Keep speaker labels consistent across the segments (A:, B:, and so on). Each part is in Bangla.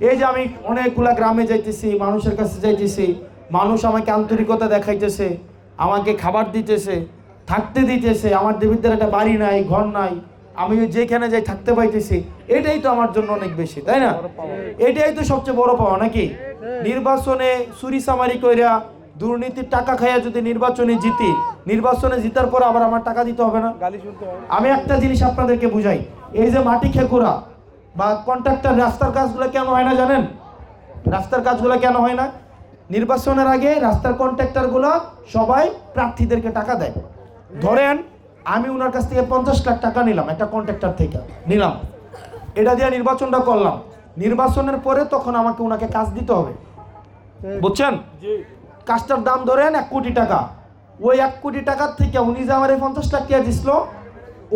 A: এই যে আমি অনেকগুলা গ্রামে যাইতেছি মানুষের কাছে যাইতেছি মানুষ আমাকে আন্তরিকতা দেখাইতেছে আমাকে খাবার দিতেছে থাকতে দিতেছে আমার দেবীদের একটা বাড়ি নাই ঘর নাই আমি যেখানে যাই থাকতে পাইতেছি এটাই তো আমার জন্য অনেক বেশি তাই না? এটাই তো সবচেয়ে বড় পাওয়া নাকি? নির্বাচনে চুরি সামারি কইরা দুর্নীতির টাকা খাইয়া যদি নির্বাচনে জিতি নির্বাচনে জিতার পর আবার আমার টাকা দিতে হবে না? আমি একটা জিনিস আপনাদেরকে বুঝাই এই যে মাটি খেকুরা বা কন্ট্রাক্টর রাস্তার কাজগুলো কেন হয় না জানেন? রাস্তার কাজগুলো কেন হয় না? নির্বাচনের আগে রাস্তার কন্ট্রাক্টরগুলো সবাই প্রার্থীদেরকে টাকা দেয়। ধরেন আমি ওনার কাছ থেকে পঞ্চাশ লাখ টাকা নিলাম একটা কন্ট্রাক্টর থেকে নিলাম। এটা দিয়ে নির্বাচনটা করলাম। নির্বাচনের পরে তখন আমাকে ওনাকে কাজ দিতে হবে। বুঝছেন? কাজটার দাম ধরেন এক কোটি টাকা। ওই এক কোটি টাকার থেকে উনি যে আমার এই পঞ্চাশ লাখ টাকা দিছিল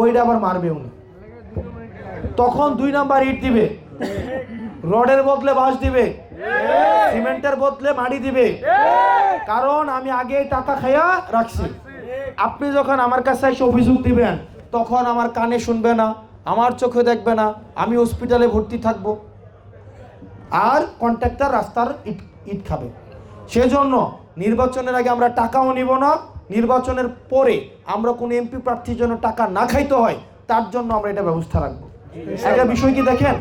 A: ওইটা আবার মারবে উনি। তখন দুই নাম্বার ইট দিবে। রডের বদলে বাঁশ দিবে। সিমেন্টের বদলে মাটি দিবে। কারণ আমি আগে টাকা খাইয়া রাখছি। আপনি যখন আমার কাছে এসে অভিযোগ দিবেন, তখন আমার কানে শুনবে না, আমার চোখে দেখবে না, আমি হসপিটালে ভর্তি থাকব। আর কন্ট্রাক্টর রাস্তার ইট ইট খাবে। সেজন্য নির্বাচনের আগে আমরা টাকাও নিব না। নির্বাচনের পরে আমরা কোনো এমপি প্রার্থীর জন্য টাকা না খাইতে হয়, তার জন্য আমরা এটা ব্যবস্থা রাখব। একটা বিষয় কি দেখেন?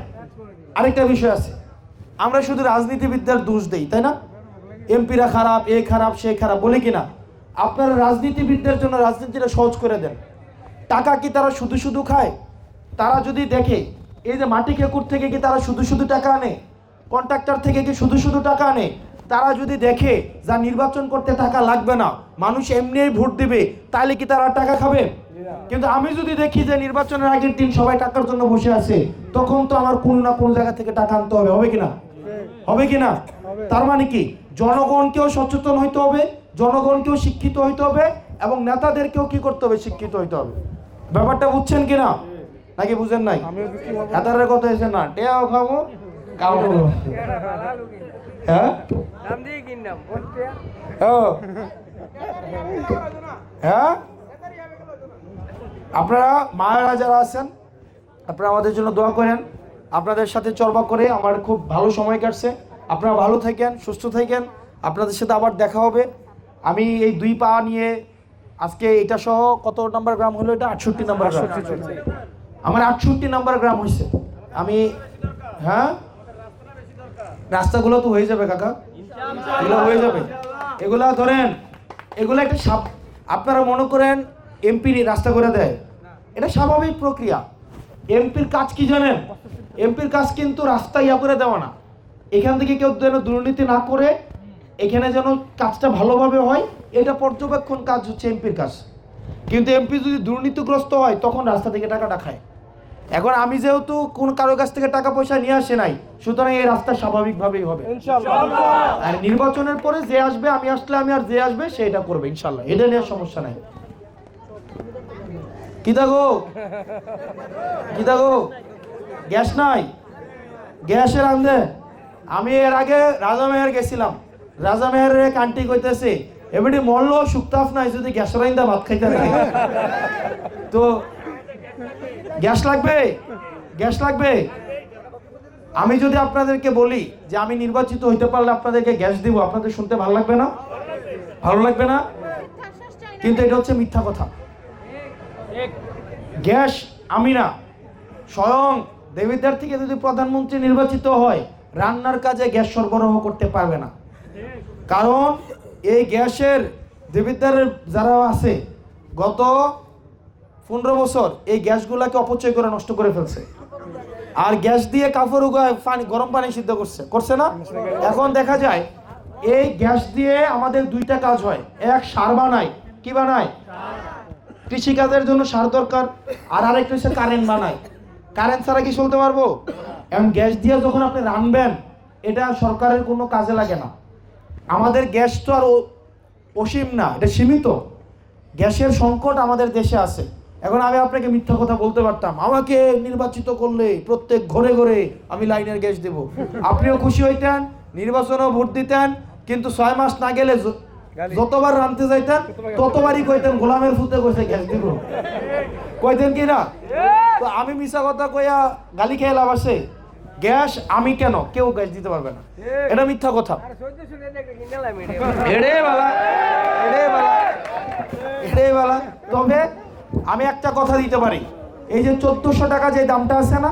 A: আরেকটা বিষয় আছে। আমরা শুধু রাজনীতিবিদদের দোষ দেই, তাই না? এমপিরা খারাপ, এ খারাপ, সে খারাপ, বলে কিনা? আপনারা রাজনীতিবিদদের জন্য রাজনীতিটা সহজ করে দেন। টাকা কি তারা শুধু শুধু খায়? তারা যদি দেখে, এই যে মাটি খেকুর থেকে কি তারা শুধু শুধু টাকা আনে? কন্ট্রাক্টর থেকে কি শুধু শুধু টাকা আনে? তারা যদি দেখে, যা নির্বাচন করতে টাকা লাগবে না, মানুষ এমনিই ভোট দিবে, তাহলে কি তারা টাকা খাবে? কিন্তু আমি যদি দেখি যে নির্বাচনের আগের দিন সবাই টাকার জন্য বসে আছে তখন তো আমার কোনো না কোনো জায়গা থেকে টাকা আনতে হবে হবে কিনা? হবে কিনা? তার মানে কি? জনগণকেও সচেতন হইতে হবে জনগণকেও শিক্ষিত হইতে হবে এবং নেতাদেরকেও কি করতে হবে? শিক্ষিত হইতে হবে। ব্যাপারটা বুঝছেন কিনা? নাকি বুঝেন নাই? নেতারের কথা এসে না। টেয়াও খাব খাব। হ্যাঁ? হ্যাঁ? আপনারা মায়েরা যারা আছেন আপনারা আমাদের জন্য দোয়া করেন। আপনাদের সাথে চর্বা করে আমার খুব ভালো সময় কাটছে। আপনারা ভালো থাকেন সুস্থ থাকেন। আপনাদের সাথে আবার দেখা হবে। আমি এই দুই পা নিয়ে আজকে এটা সহ কত নাম্বার গ্রাম হলো এটা? আটষট্টি নাম্বার গ্রাম। আমার আটষট্টি নাম্বার গ্রাম হয়েছে। আমি হ্যাঁ? রাস্তাগুলো তো হয়ে যাবে কাকা। এগুলো হয়ে যাবে। এগুলা ধরেন এগুলো একটা সাপ আপনারা মনে করেন এমপি রাস্তা করে দেয়? এটা স্বাভাবিক প্রক্রিয়া। এমপির কাজ কি জানেন? এমপির কাজ কিন্তু রাস্তা ইয়া করে দেওয়া না। এখান থেকে কেউ যেন দুর্নীতি না করে এখানে যেন কাজটা ভালোভাবে হয় এটা পর্যবেক্ষণ কাজ হচ্ছে এমপির কাজ। কিন্তু এমপি যদি দুর্নীতিগ্রস্ত হয় তখন রাস্তা থেকে টাকাটা খায়। এখন আমি যেহেতু কোন কারও কাছ থেকে টাকা পয়সা নিয়ে আসে নাই সুতরাং এই রাস্তা স্বাভাবিকভাবেই হবে। আর নির্বাচনের পরে যে আসবে আমি আসলে আমি আর যে আসবে সেটা করবে ইনশাল্লাহ এটা নিয়ে সমস্যা নাই। কি দেখো কি দেখো গ্যাস নাই। গ্যাসের আনদে, আমি এর আগে রাজামেহের গেছিলাম। রাজা রাজামেহের কান্টি কইতেছে, এমনি মরলো শুক্তাফ নাই যদি গ্যাস রাইন্দা ভাত খাইতে লাগে। তো, গ্যাস লাগবে? গ্যাস লাগবে? আমি যদি আপনাদেরকে বলি যে আমি নির্বাচিত হইতে পারলে আপনাদেরকে গ্যাস দিব, আপনাদের শুনতে ভালো লাগবে না? ভালো লাগবে না? কিন্তু এটা হচ্ছে মিথ্যা কথা। গ্যাস আমি না স্বয়ং দেবিদ্বার থেকে যদি প্রধানমন্ত্রী নির্বাচিত হয়, রান্নার কাজে গ্যাস সরবরাহ করতে পারবে না। কারণ এই গ্যাসের দেবিদ্বারের যারা আছে, গত পনেরো বছর এই গ্যাসগুলাকে অপচয় করে নষ্ট করে ফেলছে। আর গ্যাস দিয়ে কাপড় উগায় পানি, গরম পানি সিদ্ধ করছে করছে না? এখন দেখা যায়, এই গ্যাস দিয়ে আমাদের দুইটা কাজ হয়। এক সার বানায়, কি বানায়? কৃষিকাজের জন্য সার দরকার, আর আরেকটা হচ্ছে কারেন্ট বানায়। কারেন্ট ছাড়া কি চলতে পারব? এবং গ্যাস দিয়ে যখন আপনি রানবেন, এটা সরকারের কোনো কাজে লাগে না। আমাদের গ্যাস তো আর অসীম না, এটা সীমিত। গ্যাসের সংকট আমাদের দেশে আছে। এখন আমি আপনাকে মিথ্যা কথা বলতে পারতাম। আমাকে নির্বাচিত করলে প্রত্যেক ঘরে ঘরে আমি লাইনের গ্যাস দেব। আপনিও খুশি হইতেন, নির্বাচনেও ভোট দিতেন, কিন্তু ছয় মাস না গেলে যতবার রানতে যাইতেন ততবারই কইতেন গোলামের ফুতে কইছে গ্যাস দিব। কইতেন কি না? তো আমি মিশা কথা কইয়া গালি খেয়ে লাভ আছে। গ্যাস আমি কেন? কেউ গ্যাস দিতে পারবে না। এটা মিথ্যা কথা। এড়ে বালা এড়ে বালা এড়ে বালা। তবে আমি একটা কথা দিতে পারি। এই যে চোদ্দশো টাকা যে দামটা আছে না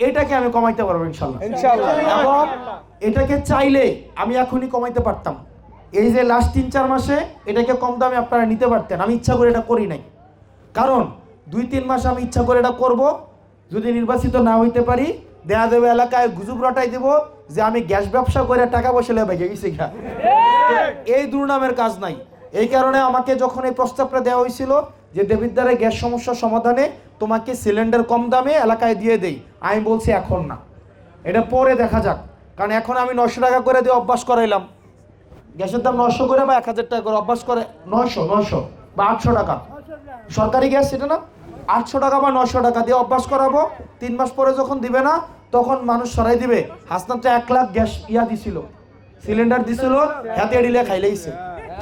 A: এটাকে আমি কমাইতে পারব ইনশাল্লাহ।
B: ইনশাআল্লাহ
A: এবং এটাকে চাইলে আমি এখনই কমাইতে পারতাম। এই যে লাস্ট তিন, চার মাসে এটাকে কম দামে আপনারা নিতে পারতেন, আমি ইচ্ছা করে এটা করি নাই। কারণ দুই, তিন মাস আমি ইচ্ছা করে এটা করব, যদি নির্বাচিত না হইতে পারি, দেয়া দেবে এলাকায় গুজব রটাই দেব যে আমি গ্যাস ব্যবসা করে টাকা পয়সা লেবে গেছি এই দুর্নামের কাজ নাই। এই কারণে আমাকে যখন এই প্রস্তাবটা দেওয়া হয়েছিল যে দেবিদ্বারে গ্যাস সমস্যার সমাধানে তোমাকে সিলিন্ডার কম দামে এলাকায় দিয়ে দেই, আমি বলছি এখন না। এটা পরে দেখা যাক। কারণ এখন আমি নশো টাকা করে দিয়ে অভ্যাস করাইলাম। গ্যাসের দাম নশো করে বা এক হাজার টাকা করে অভ্যাস করে নয়শো নয়শো বা আটশো টাকা। সরকারি গ্যাস সেটা না? আটশো টাকা বা নশো টাকা দিয়ে অভ্যাস করাবো। তিন মাস পরে যখন দিবে না তখন মানুষ সরাই দিবে। হাসনাত এক লাখ গ্যাস ইয়া দিছিল সিলিন্ডার দিছিল হাতে ডিলে খাইলেইছে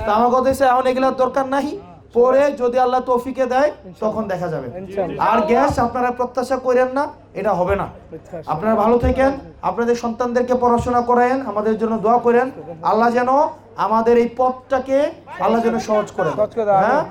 A: তা আমার কথা হচ্ছে এখন এগুলোর দরকার নাই পরে যদি আল্লাহ তৌফিকে দেয় তখন দেখা যাবে। আর গ্যাস আপনারা প্রত্যাশা করেন না এটা হবে না। আপনারা ভালো থাকেন আপনাদের সন্তানদেরকে পড়াশোনা করেন আমাদের জন্য দোয়া করেন। আল্লাহ যেন আমাদের এই পথটাকে আল্লাহ যেন সহজ
B: করে
A: হ্যাঁ?